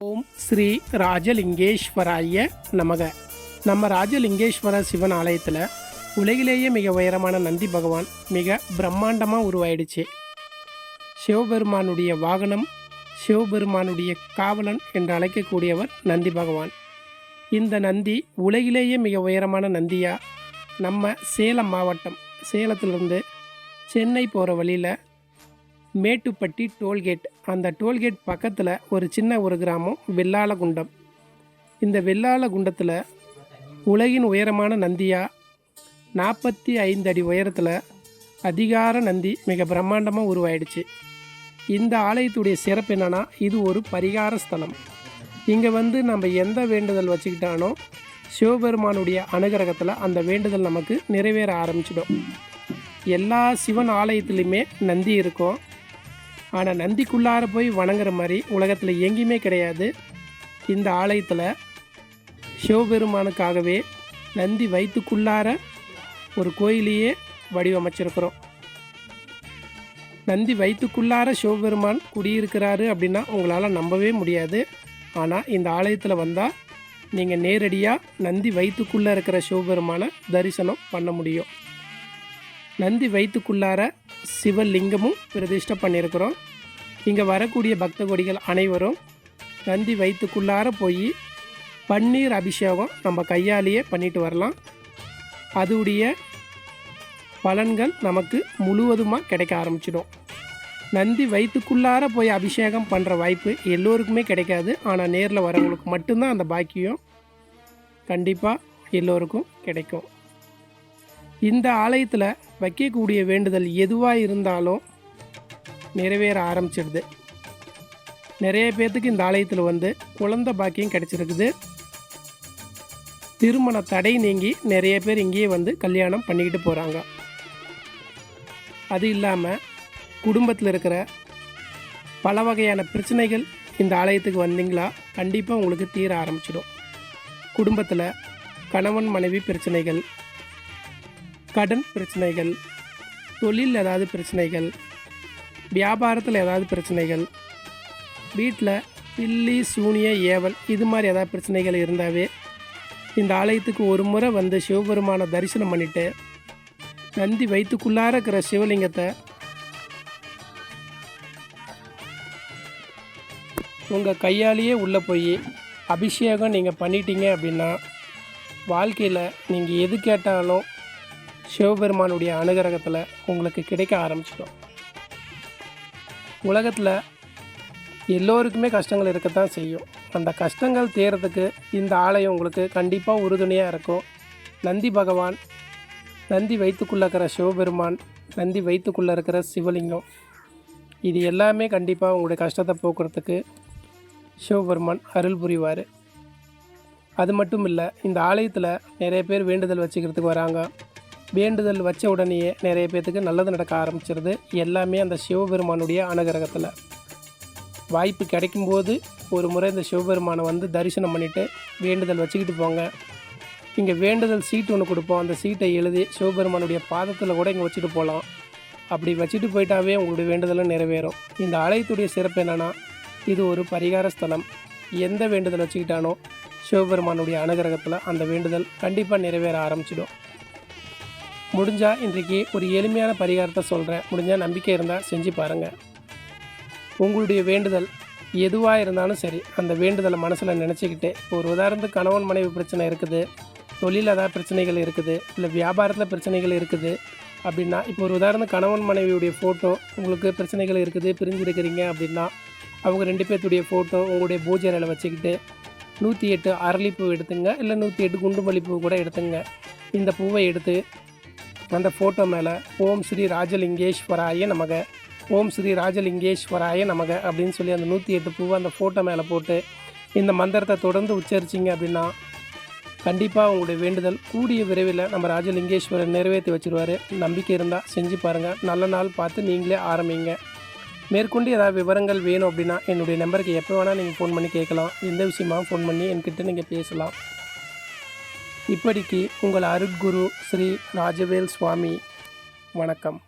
ஓம் ஸ்ரீ ராஜலிங்கேஸ்வராய நமக. நம்ம ராஜலிங்கேஸ்வர சிவன் ஆலயத்தில் உலகிலேயே மிக உயரமான நந்தி பகவான் மிக பிரம்மாண்டமாக உருவாயிடுச்சு. சிவபெருமானுடைய வாகனம் சிவபெருமானுடைய காவலன் என்று அழைக்கக்கூடியவர் நந்தி பகவான். இந்த நந்தி உலகிலேயே மிக உயரமான நந்தியாக நம்ம சேலம் மாவட்டம் சேலத்திலிருந்து சென்னை போகிற வழியில் மேட்டுப்பட்டி டோல்கேட். அந்த டோல்கேட் பக்கத்தில் ஒரு சின்ன ஒரு கிராமம் வெள்ளாளகுண்டம். இந்த வெள்ளாளகுண்டத்தில் உலகின் உயரமான நந்தியாக நாற்பத்தி ஐந்து அடி உயரத்தில் அதிகார நந்தி மிக பிரம்மாண்டமாக உருவாயிடுச்சு. இந்த ஆலயத்துடைய சிறப்பு என்னென்னா இது ஒரு பரிகார ஸ்தலம். இங்கே வந்து நம்ம எந்த வேண்டுதல் வச்சுக்கிட்டானோ சிவபெருமானுடைய அனுகிரகத்தில் அந்த வேண்டுதல் நமக்கு நிறைவேற ஆரம்பிச்சிடும். எல்லா சிவன் ஆலயத்துலேயுமே நந்தி இருக்கும். ஆனால் நந்திக்குள்ளார போய் வணங்குற மாதிரி உலகத்தில் எங்கேயுமே கிடையாது. இந்த ஆலயத்தில் சிவபெருமானுக்காகவே நந்தி வயிற்றுக்குள்ளார ஒரு கோயிலையே வடிவமைச்சிருக்கிறோம். நந்தி வயிற்றுக்குள்ளார சிவபெருமான் குடியிருக்கிறாரு அப்படின்னா உங்களால் நம்பவே முடியாது. ஆனால் இந்த ஆலயத்தில் வந்தால் நீங்கள் நேரடியாக நந்தி வயிற்றுக்குள்ளே இருக்கிற சிவபெருமானை தரிசனம் பண்ண முடியும். நந்தி வயிற்றுக்குள்ளார சிவலிங்கமும் பிரதிஷ்டை பண்ணியிருக்கிறோம் இங்கே வரக்கூடிய பக்த கொடிகள் அனைவரும் நந்தி வயிற்றுக்குள்ளார போய் பன்னீர் அபிஷேகம் நம்ம கையாலேயே பண்ணிட்டு வரலாம். அதுடைய பலன்கள் நமக்கு முழுவதுமாக கிடைக்க ஆரம்பிச்சிடும். நந்தி வயிற்றுக்குள்ளார போய் அபிஷேகம் பண்ணுற வாய்ப்பு எல்லோருக்குமே கிடைக்காது. ஆனால் நேரில் வரவங்களுக்கு மட்டும்தான் அந்த பாக்கியம் கண்டிப்பாக எல்லோருக்கும் கிடைக்கும். இந்த ஆலயத்தில் வைக்கக்கூடிய வேண்டுதல் எதுவாக இருந்தாலும் நிறைவேற ஆரம்பிச்சிடுது. நிறைய பேர்த்துக்கு இந்த ஆலயத்தில் வந்து குழந்த பாக்கியம் கிடச்சிருக்குது. திருமண தடை நீங்கி நிறைய பேர் இங்கேயே வந்து கல்யாணம் பண்ணிக்கிட்டு போகிறாங்க அது இல்லாமல் குடும்பத்தில் இருக்கிற பல வகையான பிரச்சனைகள் இந்த ஆலயத்துக்கு வந்தீங்களா? கண்டிப்பாக உங்களுக்கு தீர ஆரம்பிச்சிடும். குடும்பத்தில் கணவன் மனைவி பிரச்சனைகள் கடன் பிரச்சனைகள் தொழில் ஏதாவது பிரச்சனைகள் வியாபாரத்தில் ஏதாவது பிரச்சனைகள் வீட்டில் பில்லி சூனிய ஏவல் இது மாதிரி ஏதாவது பிரச்சனைகள் இருந்தாவே இந்த ஆலயத்துக்கு ஒரு முறை வந்து சிவபெருமானை தரிசனம் பண்ணிவிட்டு நந்தி வயிற்றுக்குள்ளார இருக்கிற சிவலிங்கத்தை உங்கள் கையாலேயே உள்ளே போய் அபிஷேகம் நீங்கள் பண்ணிட்டீங்க அப்படின்னா வாழ்க்கையில் நீங்கள் எது கேட்டாலும் சிவபெருமானுடைய அனுகிரகத்தில் உங்களுக்கு கிடைக்க ஆரம்பிச்சிடும் உலகத்தில் எல்லோருக்குமே கஷ்டங்கள் இருக்கத்தான் செய்யும். அந்த கஷ்டங்கள் தேர்றதுக்கு இந்த ஆலயம் உங்களுக்கு கண்டிப்பாக உறுதுணையாக இருக்கும். நந்தி பகவான் நந்தி வயிற்றுக்குள்ளே இருக்கிற சிவபெருமான் நந்தி வயிற்றுக்குள்ளே இருக்கிற சிவலிங்கம் இது எல்லாமே கண்டிப்பாக உங்களுடைய கஷ்டத்தை போக்குறதுக்கு சிவபெருமான் அருள் புரிவார். அது மட்டும் இல்லை இந்த ஆலயத்தில் நிறைய பேர் வேண்டுதல் வச்சுக்கிறதுக்கு வராங்க. வேண்டுதல் வச்ச உடனேயே நிறைய பேர்த்துக்கு நல்லது நடக்க ஆரம்பிச்சிருது. எல்லாமே அந்த சிவபெருமானுடைய அனுகிரகத்தில். வாய்ப்பு கிடைக்கும்போது ஒரு முறை இந்த சிவபெருமானை வந்து தரிசனம் பண்ணிவிட்டு வேண்டுதல் வச்சுக்கிட்டு போங்க. இங்கே வேண்டுதல் சீட்டு ஒன்று கொடுப்போம். அந்த சீட்டை எழுதி சிவபெருமானுடைய பாதத்தில் கூட இங்கே வச்சுட்டு போகலாம் அப்படி வச்சுட்டு போயிட்டாவே உங்களுடைய வேண்டுதலும் நிறைவேறும். இந்த ஆலயத்துடைய சிறப்பு என்னென்னா இது ஒரு பரிகார ஸ்தலம். எந்த வேண்டுதல் வச்சுக்கிட்டானோ சிவபெருமானுடைய அனுகிரகத்தில் அந்த வேண்டுதல் கண்டிப்பாக நிறைவேற ஆரம்பிச்சிடும். முடிஞ்சால் இன்றைக்கு ஒரு எளிமையான பரிகாரத்தை சொல்கிறேன் முடிஞ்சால் நம்பிக்கை இருந்தால் செஞ்சு பாருங்கள் உங்களுடைய வேண்டுதல் எதுவாக இருந்தாலும் சரி அந்த வேண்டுதலை மனசில் நினச்சிக்கிட்டு இப்போ ஒரு உதாரணத்துக்கு கணவன் மனைவி பிரச்சனை இருக்குது தொழில் ஏதாவது பிரச்சனைகள் இருக்குது இல்லை வியாபாரத்தில் பிரச்சனைகள் இருக்குது அப்படின்னா இப்போ ஒரு உதாரணம் கணவன் மனைவியுடைய ஃபோட்டோ உங்களுக்கு பிரச்சனைகள் இருக்குது பிரிஞ்சிருக்கிறீங்க அப்படின்னா அவங்க ரெண்டு பேர்த்துடைய ஃபோட்டோ உங்களுடைய பூஜை அறையில் வச்சுக்கிட்டு நூற்றி எட்டு அரளிப்பூ எடுத்துங்க இல்லை நூற்றி எட்டு குண்டு மல்லிப்பூ கூட எடுத்துங்க. இந்த பூவை எடுத்து அந்த ஃபோட்டோ மேலே ஓம் ஸ்ரீ ராஜலிங்கேஸ்வராய நமக ஓம் ஸ்ரீ ராஜலிங்கேஸ்வராய நமக அப்படின்னு சொல்லி அந்த நூற்றி எட்டு பூவை அந்த ஃபோட்டோ மேலே போட்டு இந்த மந்திரத்தை தொடர்ந்து உச்சரிச்சிங்க அப்படின்னா கண்டிப்பாக உங்களுடைய வேண்டுதல் கூடிய விரைவில் நம்ம ராஜலிங்கேஸ்வரர் நிறைவேற்றி வச்சுருவார். நம்பிக்கை இருந்தால் செஞ்சு பாருங்கள் நல்ல நாள் பார்த்து நீங்களே ஆரம்பிங்க. மேற்கொண்டு ஏதாவது விவரங்கள் வேணும் அப்படின்னா என்னுடைய நம்பருக்கு எப்போ வேணால் நீங்கள் ஃபோன் பண்ணி கேட்கலாம். எந்த விஷயமாகவும் ஃபோன் பண்ணி என்கிட்ட நீங்கள் பேசலாம். இப்படிக்கு உங்கள் அருட்குரு ஸ்ரீ ராஜவேல் சுவாமி. வணக்கம்.